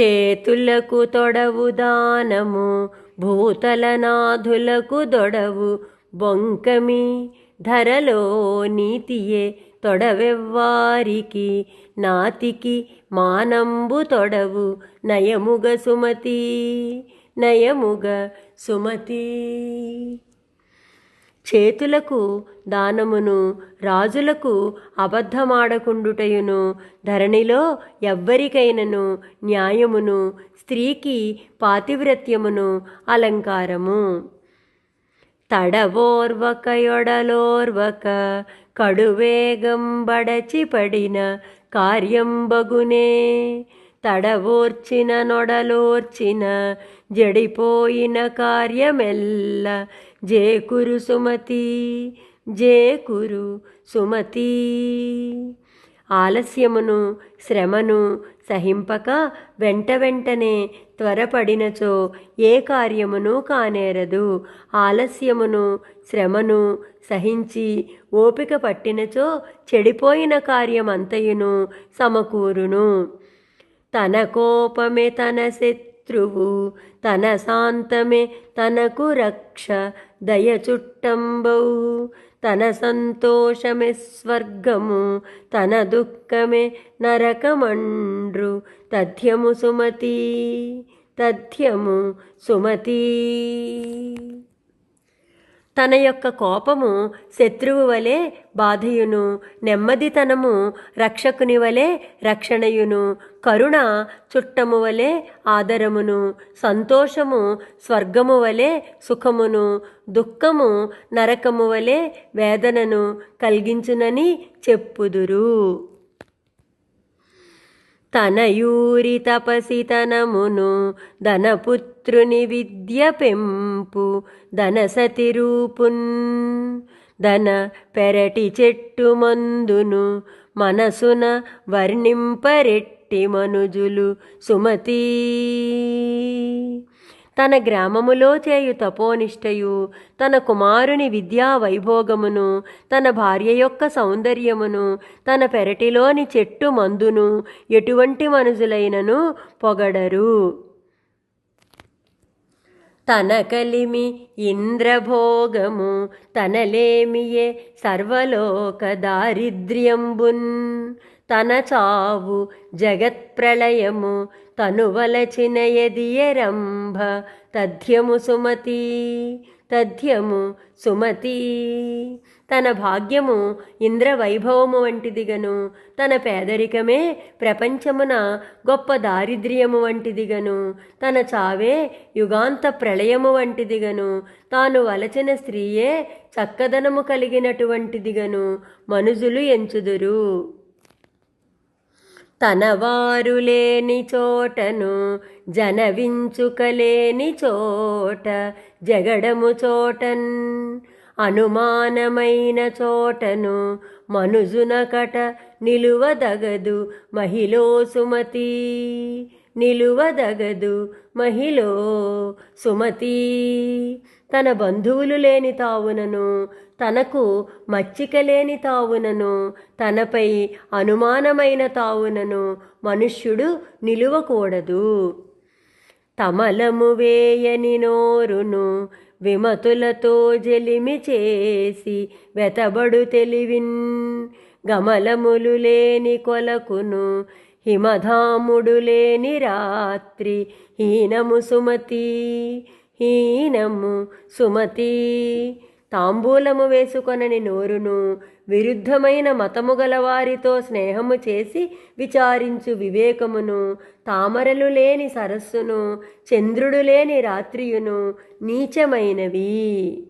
చేతులకు తొడవు దానము భూతలనాథులకు దొడవు. బొంకమి ధరలో నీతియే తొడవెవ్వారికి నాతికి మానంబు తొడవు. నయముగ సుమతి నయముగ సుమతి. చేతులకు దానమును రాజులకు అబద్ధమాడకుండుటయును. ధరణిలో ఎవ్వరికైనను న్యాయమును స్త్రీకి పాతివ్రత్యమును అలంకారము. తడవోర్వకయొడలోర్వక కడువేగం బడచి పడిన కార్యంబగునే. తడవోర్చిన నొడలోర్చిన జడిపోయిన కార్యమెల్ల జేకురు సుమతి జేకురు సుమతి. ఆలస్యమును శ్రమను సహింపక వెంట వెంటనే త్వరపడినచో ఏ కార్యమును కానేరదు. ఆలస్యమును శ్రమను సహించి ఓపిక పట్టినచో చెడిపోయిన కార్యమంతయును సమకూరును. తన కోపమే తన శత్రువు తన శాంతమే తనకు రక్ష దయ చుట్టంబౌ తన సంతోషమే స్వర్గము తన దుఃఖమే నరకమండ్రు తథ్యము సుమతి తథ్యము సుమతి తన యొక్క కోపము శత్రువు వలె బాధయును నెమ్మదితనము రక్షకుని వలె రక్షణయును కరుణ చుట్టము వలె ఆదరమును సంతోషము స్వర్గము వలె సుఖమును దుఃఖము నరకము వలె వేదనను కలిగించునని చెప్పుదురు. తనయూరి తపసి తనమును ధనపుత్రుని విద్య పెంపు ధనసతి రూపున్. ధన పెరటి చెట్టు మందును మనసున వర్ణింపరెట్టి మనుజులు సుమతీ. తన గ్రామములో చేయు తపోనిష్టయు తన కుమారుని విద్యా వైభోగమును తన భార్య యొక్క సౌందర్యమును తన పెరటిలోని చెట్టు మందును ఎటువంటి మనుషులైనను పొగడరు. తన కలిమి ఇంద్రభోగము తనలేమియే సర్వలోక దారిద్ర్యంబున్. తన చావు జగత్ప్రళయము తనువలచిన ఎదియరంభ తథ్యము సుమతి తథ్యము సుమతి. తన భాగ్యము ఇంద్రవైభవము వంటిదిగను తన పేదరికమే ప్రపంచమున గొప్ప దారిద్ర్యము వంటిదిగను తన చావే యుగాంత ప్రళయము వంటిదిగను తాను వలచిన స్త్రీయే చక్కదనము కలిగినటువంటిదిగను మనుజులు ఎంచుదురు. తనవారు లేని చోటను జనవించుకలేని చోట జగడము చోటన్. అనుమానమైన చోటను మనుజునకట నిలువదగదు మహిళో సుమతి. నిలువదగదు మహిళో సుమతి. తన బంధువులు లేని తావునను తనకు మచ్చిక లేని తావునను తనపై అనుమానమైన తావునను మనుష్యుడు నిలువకూడదు. తమలము వేయని నోరును విమతులతో జలిమి చేసి వెతబడు తెలివిన్ గమలములు లేని కొలకును హిమధాముడు లేని రాత్రి హీనము సుమతి హీనము సుమతి. తాంబూలము వేసుకొనని నోరును విరుద్ధమైన మతము గలవారితో స్నేహము చేసి విచారించు వివేకమును తామరలు లేని సరస్సును చంద్రుడు లేని రాత్రియును నీచమైనవి.